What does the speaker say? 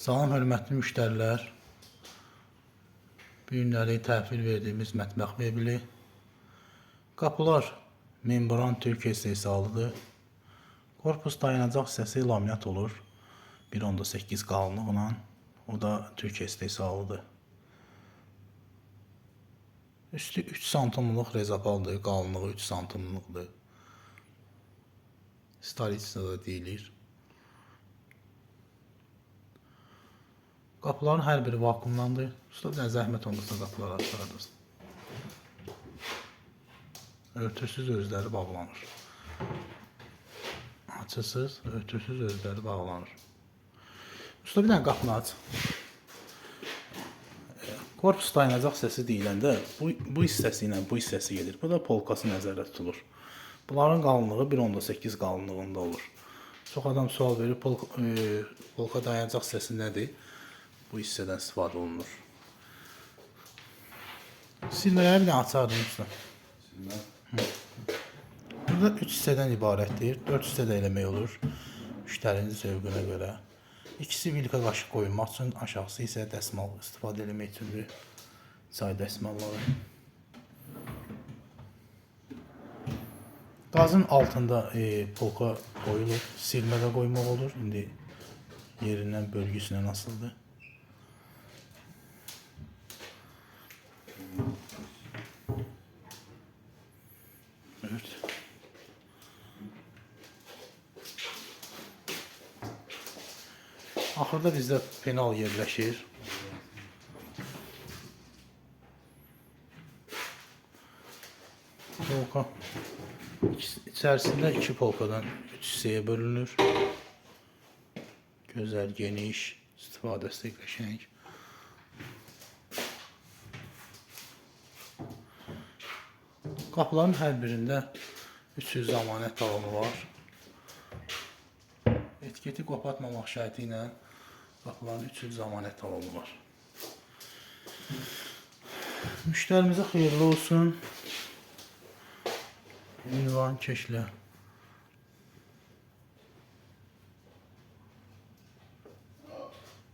Salam hörmətli müştərilər. Bu günləri təhvil verdiyimiz mətbəx mebeli. Qapılar membran Türkiyə istehsalıdır. Korpus dayanacaq hissəsi laminat olur. 1.8 qalınlığına. O da Türkiyə istehsalıdır. Üstü 3 santimlik rezapaldır, qalınlığı 3 santimlikdir. Staritsa da deyilir. Qapıların hər biri vakuumlandır. Usta bir dənə zəhmət olmasa qapıları açardırsın. Örtüsüz özləri bağlanır. Açısız, örtüsüz özləri bağlanır. Usta bir dənə qapını aç. Korpus dayanacaq hissəsi deyiləndə bu, bu hissəsi bu hissəsi gedir. Bu da polkası nəzərdə tutulur. Bunların qalınlığı 1.8 qalınlığında olur. Çox adam sual verir, polka, e, polka dayanacaq hissəsi nədir? Bu hissədən istifadə olunur. Silmələri bir dənə açardım usta. Burada 3 hissədən ibarətdir. 4 hissədə eləmək olur. Müştərinin zövqünə görə. İkisi vilka qaşıq qoyulmaq üçün, aşağısı isə dəsmal istifadə eləmək üçündür. Çay dəsmalları. Qazın altında e, polka qoyulur. Silmə də qoymaq olur. İndi yerindən, bölgüsündən asılıdır. Axırda bizdə penal yerləşir. Polka içərisində iki polkadan üç hissəyə bölünür. Gözəl, geniş, istifadəsi qəşəng. Qapıların hər birində 300 zəmanət talonu var. Etiketi qopatmamaq şərti ilə qapıların 300 zəmanət talonu var. Müştərimizə xeyirli olsun. Ünvan keşlə.